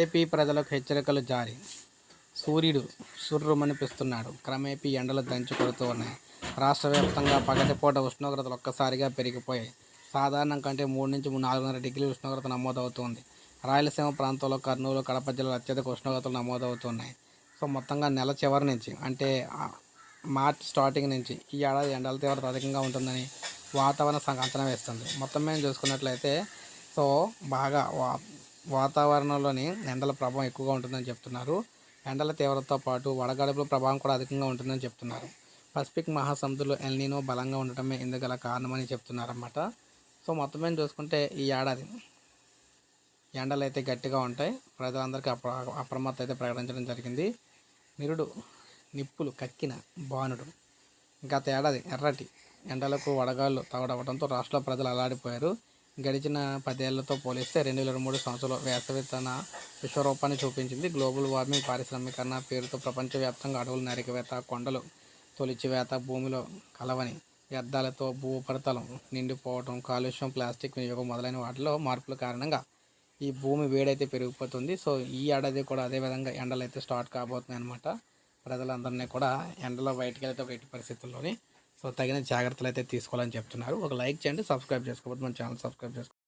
AP ప్రజలకు హెచ్చరికలు జారీ. సూర్యుడు సుర్రుమనిపిస్తున్నాడు. క్రమేపీ ఎండలు దంచి కొడుతూ ఉన్నాయి. రాష్ట్ర వ్యాప్తంగా పగటిపూట ఉష్ణోగ్రతలు ఒక్కసారిగా పెరిగిపోయాయి. సాధారణం కంటే మూడు నుంచి నాలుగున్నర డిగ్రీల ఉష్ణోగ్రత నమోదవుతుంది. రాయలసీమ ప్రాంతంలో కర్నూలు కడప జిల్లాలో అత్యధిక ఉష్ణోగ్రతలు నమోదవుతున్నాయి. సో మొత్తంగా నెల చివరి నుంచి అంటే మార్చ్ స్టార్టింగ్ నుంచి ఈ ఏడాది ఎండల తీవ్రత అధికంగా ఉంటుందని వాతావరణ సంఘ అంచనా వేస్తుంది. మొత్తం మేము చూసుకున్నట్లయితే సో బాగా వా వాతావరణంలోని ఎండల ప్రభావం ఎక్కువగా ఉంటుందని చెప్తున్నారు. ఎండల తీవ్రతతో పాటు వడగడుపుల ప్రభావం కూడా అధికంగా ఉంటుందని చెప్తున్నారు. పసిఫిక్ మహాసముద్రంలో ఎల్నీనో బలంగా ఉండటమే ఇందుగల గల కారణమని చెప్తున్నారన్నమాట. సో మొత్తం మీద చూసుకుంటే ఈ ఏడాది ఎండలు అయితే గట్టిగా ఉంటాయి. ప్రజలందరికీ అప్ర అప్రమత్త అయితే ప్రకటించడం జరిగింది. నిరుడు నిప్పులు కక్కిన బాణుడు గత ఏడాది ఎర్రటి ఎండలకు వడగాళ్ళు తగడవడంతో రాష్ట్ర ప్రజలు అల్లాడిపోయారు. గడిచిన పదేళ్ళతో పోలిస్తే రెండు వేల మూడు సంవత్సరంలో వేసవి తన విశ్వరూపాన్ని చూపించింది గ్లోబల్ వార్మింగ్ పారిశ్రామికరణ పేరుతో ప్రపంచవ్యాప్తంగా అడవులు నరికివేత కొండలు తొలిచివేత భూమిలో కలవని వ్యర్థాలతో భూ ఉపరితలం నిండిపోవటం కాలుష్యం ప్లాస్టిక్ వినియోగం మొదలైన వాటిలో మార్పుల కారణంగా ఈ భూమి వేడైతే పెరిగిపోతుంది. సో ఈ ఏడాది కూడా అదే విధంగా ఎండలు అయితే స్టార్ట్ కాబోతున్నాయి అనమాట ప్రజలందరినీ కూడా ఎండలో బయటికి వెళ్తే ఎట్టి పరిస్థితుల్లోని సో తగిన జాగ్రత్తలు అయితే తీసుకోవాలని చెప్తున్నారు. ఒక లైక్ చేయండి సబ్స్క్రైబ్ చేసుకోవద్దు మన ఛానల్ సబ్స్క్రైబ్ చేసుకోండి